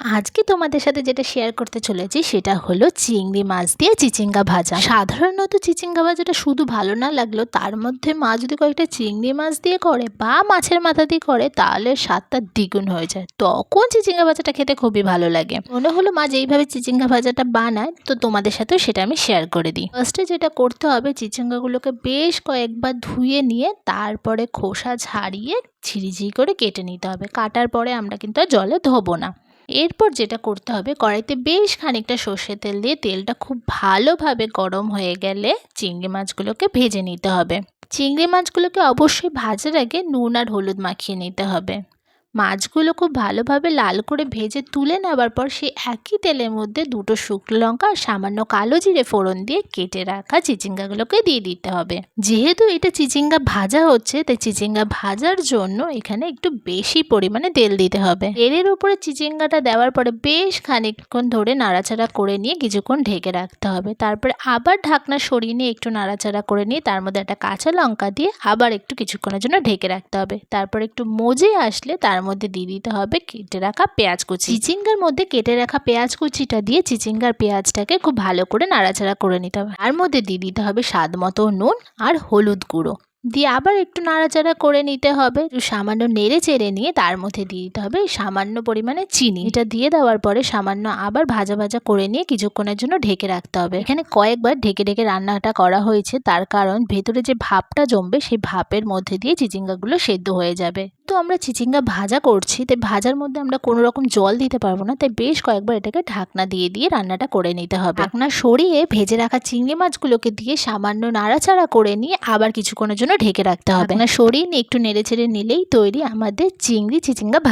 আজকে তোমাদের সাথে যেটা শেয়ার করতে চলেছি সেটা হলো চিংড়ি মাছ দিয়ে চিচিঙ্গা ভাজা। সাধারণত চিচিঙ্গা ভাজাটা শুধু ভালো না লাগল তার মধ্যে মা যদি কয়েকটা চিংড়ি মাছ দিয়ে করে বা মাছের মাথা দিয়ে করে, তাহলে স্বাদটা দ্বিগুণ হয়ে যায়। তখন চিচিঙ্গা ভাজাটা খেতে খুবই ভালো লাগে। মনে হলো মা যেইভাবে চিচিঙ্গা ভাজাটা বানায়, তো তোমাদের সাথেও সেটা আমি শেয়ার করে দিই। ফার্স্টে যেটা করতে হবে, চিচিঙ্গাগুলোকে বেশ কয়েকবার ধুয়ে নিয়ে তারপরে খোসা ছাড়িয়ে ঝিরিঝিরি করে কেটে নিতে হবে। কাটার পরে আমরা কিন্তু আর জলে ধোবো না। এরপর যেটা করতে হবে, কড়াইতে বেশ খানিকটা সর্ষে তেল দিয়ে তেলটা খুব ভালোভাবে গরম হয়ে গেলে চিংড়ি মাছগুলোকে ভেজে নিতে হবে। চিংড়ি মাছগুলোকে অবশ্যই ভাজার আগে নুন আর হলুদ মাখিয়ে নিতে হবে। মাছগুলো খুব ভালোভাবে লাল করে ভেজে তুলে নেওয়ার পর সেই একই তেলের মধ্যে দুটো শুকনো লঙ্কা আর সামান্য কালো জিরে ফোড়ন দিয়ে কেটে রাখা চিচিঙ্গাগুলোকে দিয়ে দিতে হবে। যেহেতু এটা চিচিঙ্গা ভাজা হচ্ছে, তাই চিচিঙ্গা ভাজার জন্য এখানে একটু বেশি পরিমাণে তেল দিতে হবে। তেলের উপরে চিচিঙ্গাটা দেওয়ার পরে বেশ খানিকক্ষণ ধরে নাড়াচাড়া করে নিয়ে কিছুক্ষণ ঢেকে রাখতে হবে। তারপরে আবার ঢাকনা সরিয়ে নিয়ে একটু নাড়াচাড়া করে নিয়ে তার মধ্যে একটা কাঁচা লঙ্কা দিয়ে আবার একটু কিছুক্ষণের জন্য ঢেকে রাখতে হবে। তারপর একটু মজে আসলে তার মধ্যে দিয়ে দিতে হবে কেটে রাখা পেঁয়াজ কুচি। চিচিঙ্গার মধ্যে কেটে রাখা পেঁয়াজ কুচিটা দিয়ে চিচিঙ্গার পেঁয়াজটাকে খুব ভালো করে নাড়াচাড়া করে নিতে হবে। তার মধ্যে দিয়ে দিতে হবে স্বাদ মতো নুন আর হলুদ গুঁড়ো। দিয়ে আবার একটু নাড়াচাড়া করে নিতে হবে। একটু সামান্য নেড়ে চেড়ে নিয়ে তার মধ্যে দিয়ে দিতে হবে সামান্য পরিমাণে চিনি। এটা দিয়ে দেওয়ার পরে সামান্য আবার ভাজা ভাজা করে নিয়ে কিছুক্ষণের জন্য ঢেকে রাখতে হবে। এখানে কয়েকবার ঢেকে ঢেকে রান্নাটা করা হয়েছে। তার কারণ ভেতরে যে ভাপটা জমবে সেই ভাপের মধ্যে দিয়ে চিচিঙ্গাগুলো সেদ্ধ হয়ে যাবে। তো আমরা চিচিঙ্গা ভাজা করছি তাই ভাজার মধ্যে আমরা কোনো রকম জল দিতে পারব না। তাই বেশ কয়েকবার এটাকে ঢাকনা দিয়ে দিয়ে রান্নাটা করে নিতে হবে। ঢাকনা সরিয়ে ভেজে রাখা চিংড়ি মাছগুলোকে দিয়ে সামান্য নাড়াচাড়া করে নিয়ে আবার কিছুক্ষণের জন্য ঢেকে রাখতে হবে। না সরিয়ে নিয়ে একটু নেড়ে ছেড়ে নিলেই তৈরি আমাদের চিংড়ি চিচিঙ্গা ভাজা।